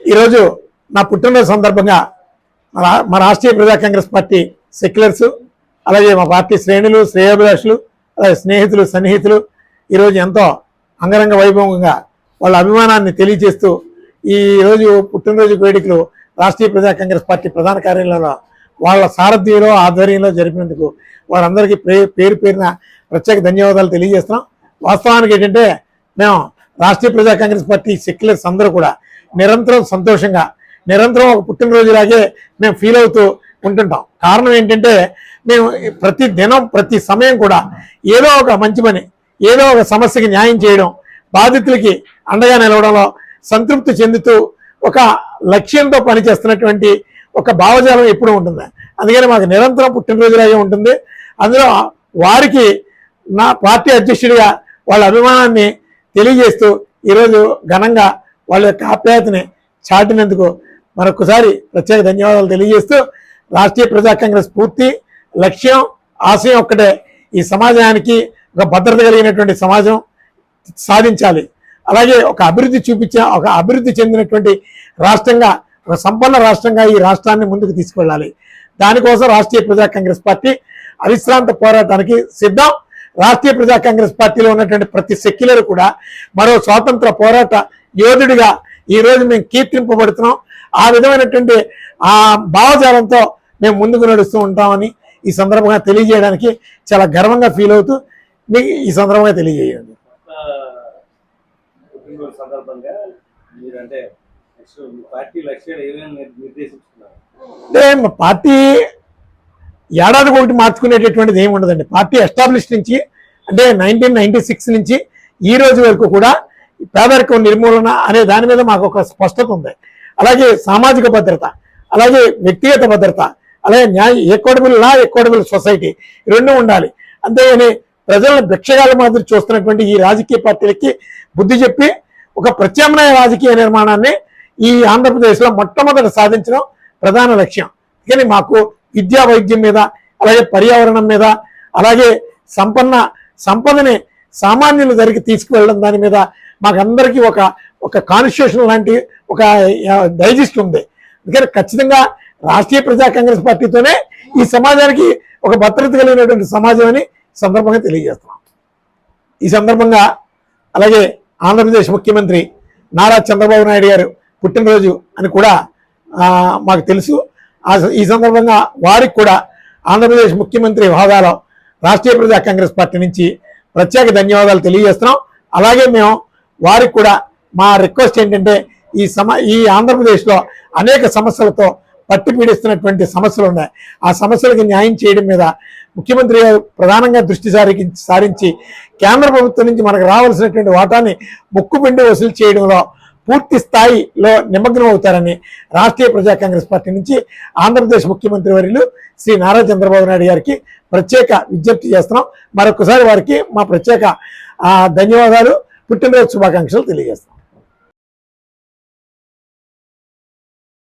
ఈరోజు నా పుట్టినరోజు సందర్భంగా మా రా- మా రాష్ట్రీయ ప్రజా కాంగ్రెస్ పార్టీ సెక్యులర్స్ అలాగే మా పార్టీ శ్రేణులు శ్రేయాభిలాషులు అలాగే స్నేహితులు సన్నిహితులు ఈరోజు ఎంతో అంగరంగ వైభవంగా వాళ్ళ అభిమానాన్ని తెలియజేస్తూ ఈరోజు పుట్టినరోజు వేడుకలు రాష్ట్రీయ ప్రజా కాంగ్రెస్ పార్టీ ప్రధాన కార్యాలయంలో వాళ్ళ సారథ్యంలో ఆధ్వర్యంలో జరిపినందుకు వారందరికీ పేరు పేరిన ప్రత్యేక ధన్యవాదాలు తెలియజేస్తున్నాం. వాస్తవానికి ఏంటంటే మేము రాష్ట్రీయ ప్రజా కాంగ్రెస్ పార్టీ సెక్యులర్స్ అందరూ కూడా నిరంతరం సంతోషంగా నిరంతరం ఒక పుట్టినరోజులాగే మేము ఫీల్ అవుతూ ఉంటుంటాం. కారణం ఏంటంటే మేము ప్రతి దినం ప్రతి సమయం కూడా ఏదో ఒక మంచి పని ఏదో ఒక సమస్యకి న్యాయం చేయడం బాధితులకి అండగా నిలవడంలో సంతృప్తి చెందుతూ ఒక లక్ష్యంతో పనిచేస్తున్నటువంటి ఒక భావజాలం ఎప్పుడూ ఉంటుంది. అందుకని మాకు నిరంతరం పుట్టినరోజులాగే ఉంటుంది. అందులో వారికి నా పార్టీ అధ్యక్షుడిగా వాళ్ళ అభిమానాన్ని తెలియజేస్తూ ఈరోజు ఘనంగా వాళ్ళ యొక్క ఆప్యాయతని చాటినందుకు మరొకసారి ప్రత్యేక ధన్యవాదాలు తెలియజేస్తూ రాష్ట్రీయ ప్రజా కాంగ్రెస్ పూర్తి లక్ష్యం ఆశయం ఒక్కటే. ఈ సమాజానికి ఒక భద్రత కలిగినటువంటి సమాజం సాధించాలి. అలాగే ఒక అభివృద్ధి చూపించే ఒక అభివృద్ధి చెందినటువంటి రాష్ట్రంగా ఒక సంపన్న రాష్ట్రంగా ఈ రాష్ట్రాన్ని ముందుకు తీసుకెళ్ళాలి. దానికోసం రాష్ట్రీయ ప్రజా కాంగ్రెస్ పార్టీ అవిశ్రాంత పోరాటానికి సిద్ధం. రాష్ట్రీయ ప్రజా కాంగ్రెస్ పార్టీలో ఉన్నటువంటి ప్రతి సెక్యులర్ కూడా మరో స్వాతంత్ర పోరాట యోధుడిగా ఈ రోజు మేము కీర్తింపబడుతున్నాం. ఆ విధమైనటువంటి ఆ భావజాలంతో మేము ముందుకు నడుస్తూ ఉంటామని ఈ సందర్భంగా తెలియజేయడానికి చాలా గర్వంగా ఫీల్ అవుతూ మీకు ఈ సందర్భంగా తెలియజేయండి. అంటే పార్టీ ఏడాదికి ఒకటి మార్చుకునేటటువంటిది ఏమి ఉండదండి. పార్టీ ఎస్టాబ్లిష్ నుంచి అంటే నైన్టీన్ నైన్టీ సిక్స్ నుంచి ఈ రోజు వరకు కూడా పేదరికం నిర్మూలన అనే దాని మీద మాకు ఒక స్పష్టత ఉంది. అలాగే సామాజిక భద్రత అలాగే వ్యక్తిగత భద్రత అలాగే న్యాయ ఎక్వడబుల్ లా ఎక్వడబుల్ సొసైటీ రెండు ఉండాలి. అంతేగాని ప్రజలను భిక్షగాల మాదిరి చూస్తున్నటువంటి ఈ రాజకీయ పార్టీలకి బుద్ధి చెప్పి ఒక ప్రత్యామ్నాయ రాజకీయ నిర్మాణాన్ని ఈ ఆంధ్రప్రదేశ్లో మొట్టమొదట సాధించడం ప్రధాన లక్ష్యం. కానీ మాకు విద్యా వైద్యం మీద అలాగే పర్యావరణం మీద అలాగే సంపన్న సంపదని సామాన్యుల దగ్గరికి తీసుకువెళ్ళడం దాని మీద మాకందరికీ ఒక ఒక కాన్స్టిట్యూషన్ లాంటి ఒక డైజెస్ట్ ఉంది. అందుకని ఖచ్చితంగా రాష్ట్రీయ ప్రజా కాంగ్రెస్ పార్టీతోనే ఈ సమాజానికి ఒక భద్రత కలిగినటువంటి సమాజం అని సందర్భంగా తెలియజేస్తున్నాం. ఈ సందర్భంగా అలాగే ఆంధ్రప్రదేశ్ ముఖ్యమంత్రి నారా చంద్రబాబు నాయుడు గారు పుట్టినరోజు అని కూడా మాకు తెలుసు. ఈ సందర్భంగా వారికి కూడా ఆంధ్రప్రదేశ్ ముఖ్యమంత్రి హోదాలో రాష్ట్రీయ ప్రజా కాంగ్రెస్ పార్టీ నుంచి ప్రత్యేక ధన్యవాదాలు తెలియజేస్తున్నాం. అలాగే మేము వారికి కూడా మా రిక్వెస్ట్ ఏంటంటే ఈ సమ ఈ ఆంధ్రప్రదేశ్లో అనేక సమస్యలతో పట్టి పీడిస్తున్నటువంటి సమస్యలు ఉన్నాయి. ఆ సమస్యలకు న్యాయం చేయడం మీద ముఖ్యమంత్రి గారు ప్రధానంగా దృష్టి సారి సారించి కేంద్ర ప్రభుత్వం నుంచి మనకు రావాల్సినటువంటి వాటాన్ని ముక్కుపిండి వసూలు చేయడంలో పూర్తి స్థాయిలో నిమగ్నం అవుతారని రాష్ట్రీయ ప్రజా కాంగ్రెస్ పార్టీ నుంచి ఆంధ్రప్రదేశ్ ముఖ్యమంత్రి వర్యులు శ్రీ నారా చంద్రబాబు నాయుడు గారికి ప్రత్యేక విజ్ఞప్తి చేస్తున్నాం. మరొకసారి వారికి మా ప్రత్యేక ధన్యవాదాలు. పుట్టినరోజు శుభాకాంక్షలు తెలియజేస్తున్నాం.